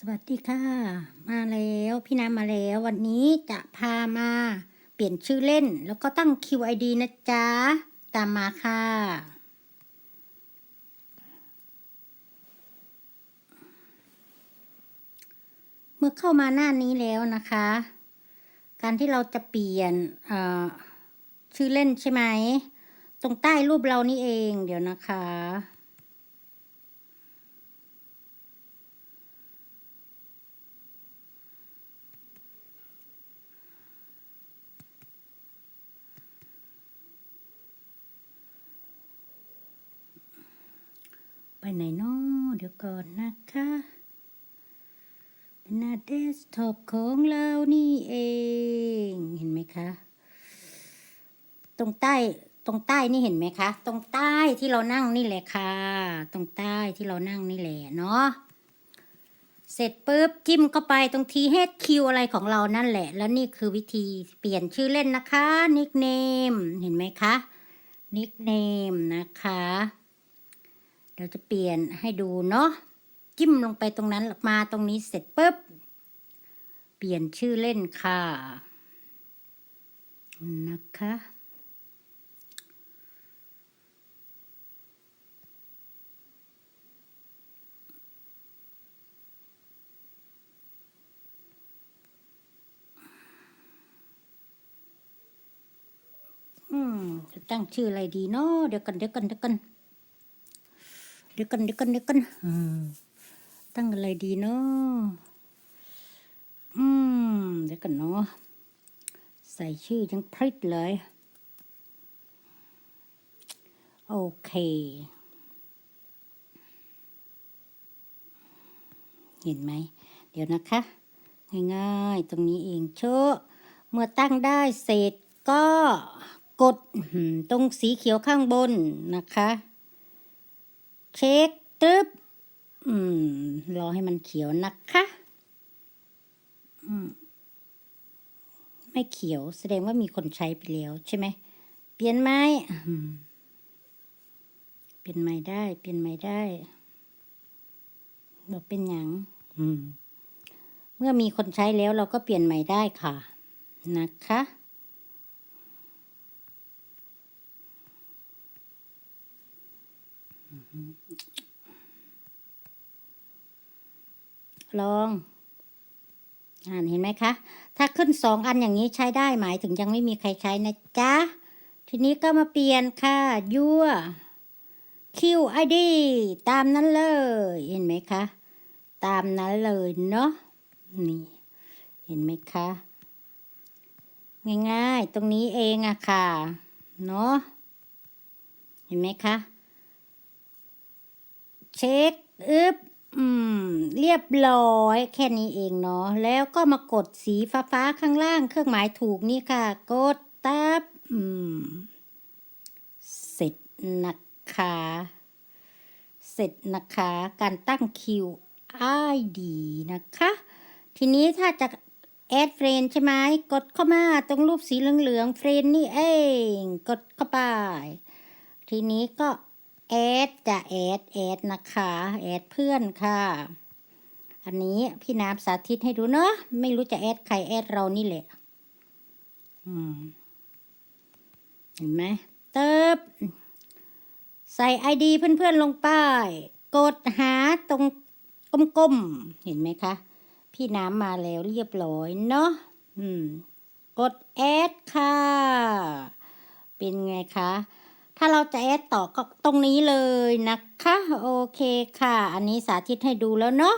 สวัสดีค่ะ มาแล้วพี่น้ำมาแล้ววันนี้จะพามาเปลี่ยนชื่อเล่น แล้วก็ตั้ง QID นะจ๊ะ ตามมาค่ะ เมื่อเข้ามาหน้านี้แล้วนะคะ การที่เราจะเปลี่ยนชื่อเล่นใช่ไหม ตรงใต้รูปเรานี่เองเดี๋ยวนะคะ ไปไหนเนาะเดี๋ยวก่อนนะคะเป็นหน้าเดสก์ท็อปของเรานี่เองเห็นไหมคะ ตรงใต้ตรงใต้นี่เห็นไหมคะ ตรงใต้ที่เรานั่งนี่แหละค่ะ ตรงใต้ที่เรานั่งนี่แหละเนาะเสร็จปุ๊บจิ้มเข้าไปตรงที HQ อะไรของเรานั่นแหละ แล้วนี่คือวิธีเปลี่ยนชื่อเล่นนะคะนิกเนมเห็นไหมคะนิกเนมนะคะ เดี๋ยวจะเปลี่ยนให้ดูเนาะจิ้มลงไปตรงนั้นมาตรงนี้เสร็จปุ๊บ เปลี่ยนชื่อเล่นค่ะนะคะอืมจะตั้งชื่ออะไรดีเนาะเดี๋ยวกันเดี๋ยวกันเดี๋ยวกัน เดี๋ยวกันเดี๋ยวกันเดี๋ยวกันตั้งอะไรดีเนาะอืมเดี๋ยวกันเนาะใส่ชื่อยังพริดเลย โอเค เห็นไหม เดี๋ยวนะคะ ง่ายๆ ตรงนี้เองโชะเมื่อตั้งได้เสร็จก็กดตรงสีเขียวข้างบนนะคะ เช็คตึ๊บอืม รอให้มันเขียวนะคะอืมไม่เขียวแสดงว่ามีคนใช้ไปแล้วใช่ไหม เปลี่ยนไหมอืมเปลี่ยนใหม่ได้ เปลี่ยนใหม่ได้บอกเป็นหยังอืมเมื่อมีคนใช้แล้วเราก็เปลี่ยนใหม่ได้ค่ะ นะคะ ลองอ่านเห็นไหมคะ ถ้าขึ้นสองอันอย่างนี้ใช้ได้หมายถึงยังไม่มีใครใช้นะจ๊ะ ทีนี้ก็มาเปลี่ยนค่ะยั่ว QID ตามนั้นเลย เห็นไหมคะ ตามนั้นเลยเนาะนี่ เห็นไหมคะ ง่ายๆ ตรงนี้เองอะค่ะ เนาะเห็นไหมคะ เช็คอึบอืม เรียบร้อยแค่นี้เองเนาะแล้วก็มากดสีฟ้าฟ้าๆข้างล่างเครื่องหมายถูกนี่ค่ะ กดตับอืม เสร็จนะคะ เสร็จนะคะ การตั้งคิว ID นะคะ ทีนี้ถ้าจะแอดเฟรนใช่ไหมกดเข้ามาตรงรูปสีเหลืองๆเฟรนนี่เอง กดเข้าไป ทีนี้ก็ แอดจะแอดแอดนะคะแอดเพื่อนค่ะ อันนี้พี่น้ำสาธิตให้ดูเนาะไม่รู้จะแอดใครแอดเรานี่แหละอืมเห็นไหมเติบใส่ไอดีเพื่อนๆลงไปกดหาตรงกลมๆเห็นไหมคะพี่น้ำมาแล้วเรียบร้อยเนาะอืม กดแอดค่ะ เป็นไงคะ ถ้าเราจะแอดต่อก็ตรงนี้เลยนะคะ โอเคค่ะ อันนี้สาธิตให้ดูแล้วเนาะ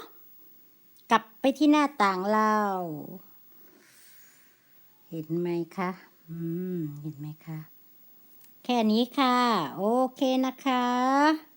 กลับไปที่หน้าต่างเรา เห็นไหมคะอืมเห็นไหมคะ แค่นี้ค่ะ โอเคนะคะ